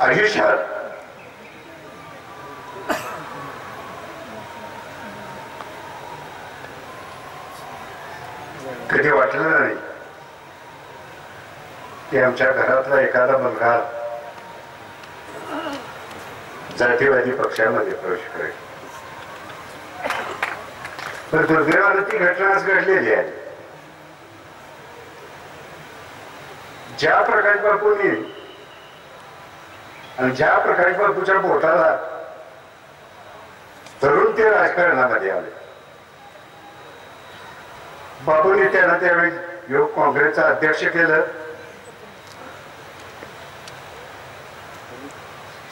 आयुष्यात कधी वाटलं नाही की आमच्या घरातला एखादा मुलगा जातीवादी पक्षामध्ये प्रवेश करेल. पण दुर्दैवानं ती घटना आज घडलेली आहे. ज्या प्रकाश बापूंनी आणि ज्या प्रकारे बापूच्या पोटाला धरून ते राजकारणामध्ये आले. बाबूने त्यांना त्यावेळी योग काँग्रेसचा अध्यक्ष केलं.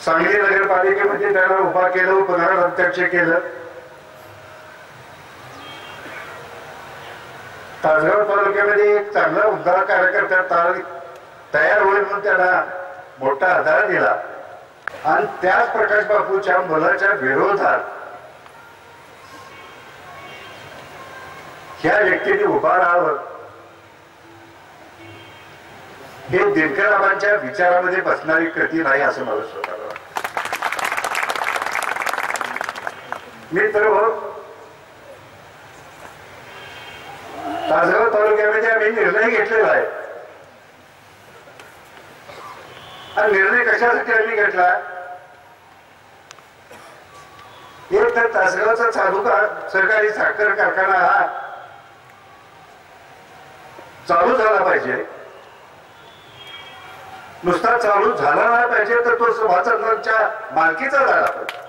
सांगली नगरपालिकेमध्ये त्याला उभा केलं पुनराध्यक्ष केलं. तासगाव तालुक्यामध्ये एक चांगला उद्धार कार्यकर्ता तार- तयार होईल म्हणून त्याला मोठा आधार दिला. आणि त्याच प्रकाश बापूच्या मुलाच्या विरोधात ह्या व्यक्तीने उभा राहावं. हे दिनकरबाबांच्या विचारामध्ये बसणारी कृती नाही असं मला स्वतःला मी तर हो- तासगाव तालुक्यामध्ये आम्ही निर्णय घेतलेला आहे. हा निर्णय कशासाठी आम्ही घेतला? एक तर तासगावचा चालू सरकारी साखर कारखाना हा. चालू झाला पाहिजे. नुसता चालू झाला नाही पाहिजे तर तो सुभाषचंद्रांच्या मालकीचा झाला पाहिजे.